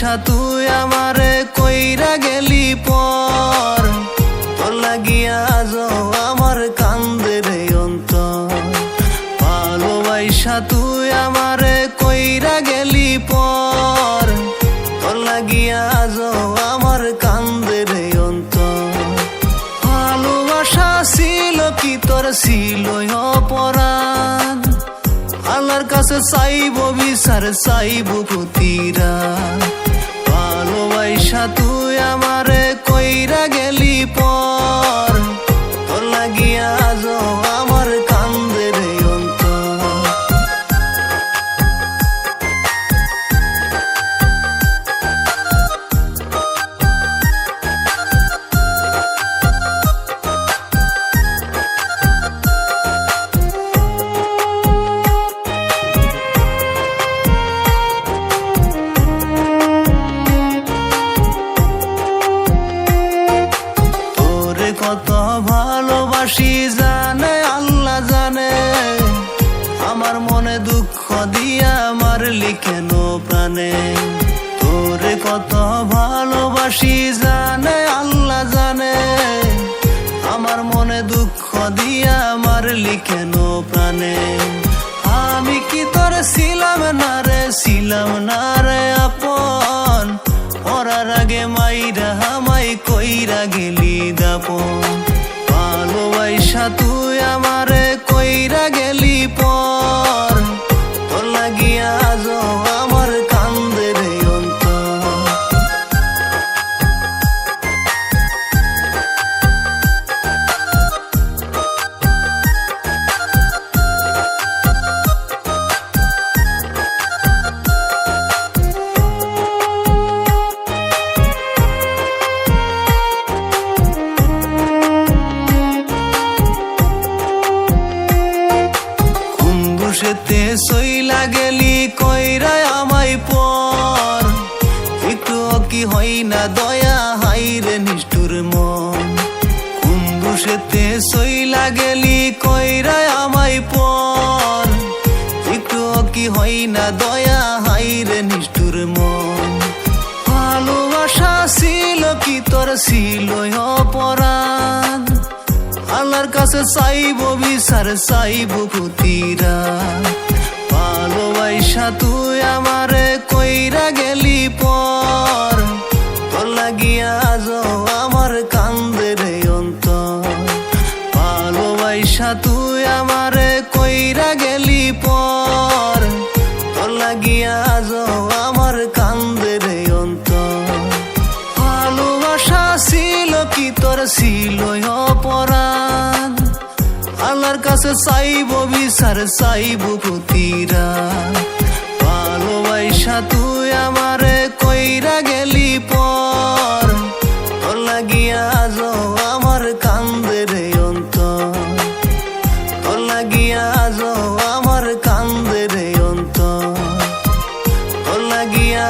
ভালোবাসা তুই আমারে কইরা গেলি পর। তোর লাগিয়া আজ আমার কান্দে রে অন্তর। ভালোবাসা তুই আমারে কইরা গেলি পর। তোর লাগিয়া আজ আমার কান্দে রে অন্তর। ভালোবাসা ছিল কি তোর ছিল আল্লাহর কাছে চাইব বিচার, চাইব প্রতিরা কইরা দিয়া আমার লিখেন প্রাণে। তোরে কত ভালোবাসি, জানে, আল্লাহ জানে। আমার মনে দুঃখ দিয়া আমার লিখেন প্রাণে। আমি কি তোর ছিলাম না রে, ছিলাম না রে আপন? পরার আগে মাইরা হামাই কইরা গেলি দাপন। ভালোবাসা তুই আমারে কইরা সইলা গেলি কইরা আমাই পর। একটু কি হই না দয়া হাইরে নিষ্ঠুর মন। ভালোবাসা ছিল কি তোর ছিল অপরাধ? আল্লাহর কাছে চাইব বিচার, চাইব প্রতিরা ভালোবাসা তুই আমারে ভালোবাসা তুই আমারে কইরা গেলি পর। তোর লাগিয়া আজ আমার কান্দে রে অন্তর। ভালোবাসা ছিল কি তোর ছিল অপরাধ। আল্লাহর কাছে চাইব বিচার, চাইব প্রতিরা ভালোবাসা তুই আমারে লাগিয়া